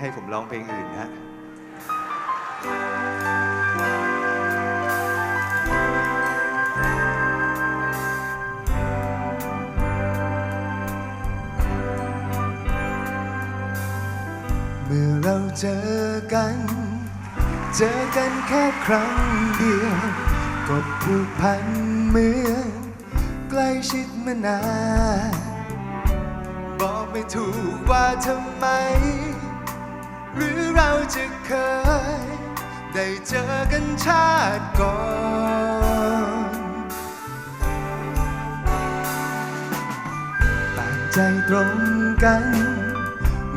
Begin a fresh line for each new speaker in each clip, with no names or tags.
ให้ผมร้องเพลงอื่นนะฮะเมื่อเราเจอกัน เจอกันแค่ครั้งเดียวก็ผูกพันเมือใกล้ชิดมานานบอกไม่ถูกว่าทำไม หรือเราจะเคย ได้เจอกันชาติก่อนต่างใจตรงกัน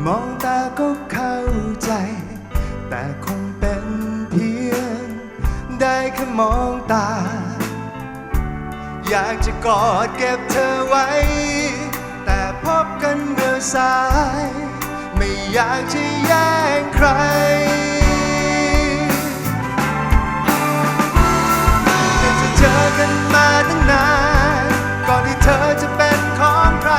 มองตาก็เข้าใจ แต่คงเป็นเพียง ได้แค่มองตา อยากจะกอดเก็บเธอไว้ แต่พบกันเมื่อสาย ไม่อยากจะแย่งใครแต่จะเจอกันมาตั้งนาน ก่อนที่เธอจะเป็นของใคร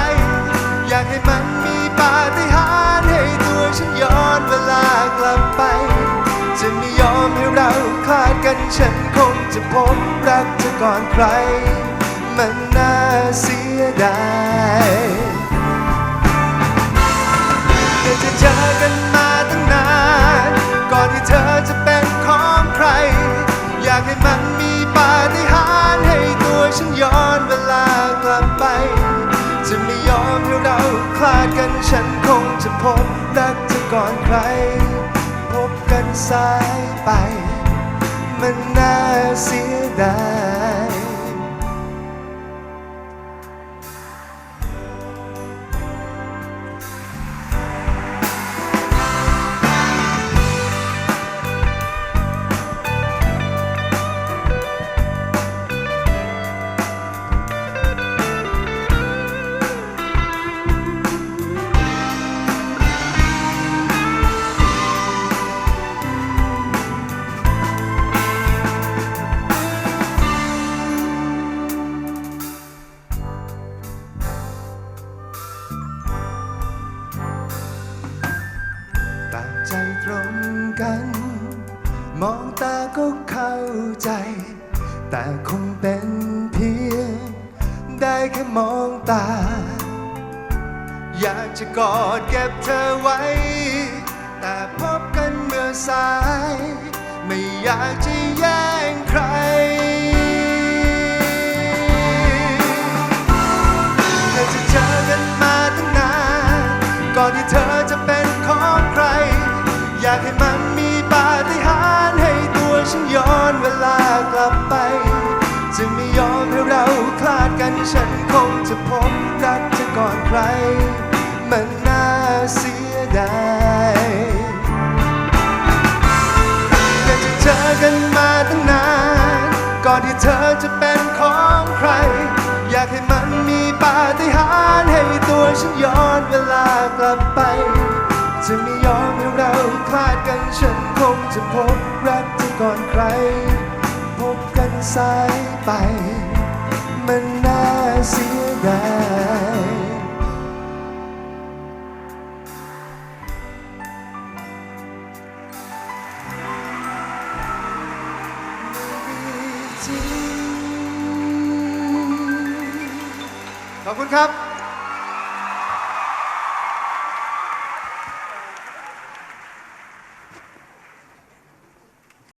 อยากให้มันมีปาฏิหาริย์ให้ตัวฉันย้อนเวลากลับไป จะไม่ยอมให้เราคลาดกันฉันคงจะพบรักเธอก่อนใคร มันน่าเสียดาย ก่อนใคร พบกันสายไป มันน่าเสียดาย มองตาก็เข้าใจ แต่คงเป็นเพียง ได้แค่มองตา อยากจะกอดเก็บเธอไว้ แต่พบกันเมื่อสาย ไม่อยากจะแย่งใครแต่จะเจอกันมาตั้งนาน ก่อนที่เธอจะเป็นของใคร อยากให้มัน ฉันคงจะพบรักเธอก่อนใคร มันน่าเสียดายแต่จะเจอกันมาตั้งนาน ก่อนที่เธอจะเป็นของใคร อยากให้มันมีปาฏิหาริย์ให้ตัวฉันย้อนเวลากลับไป จะไม่ยอมให้เราคลาดกันฉันคงจะพบรักเธอก่อนใคร พบกันสายไป มันน่าเสียดายขอบคุณครับ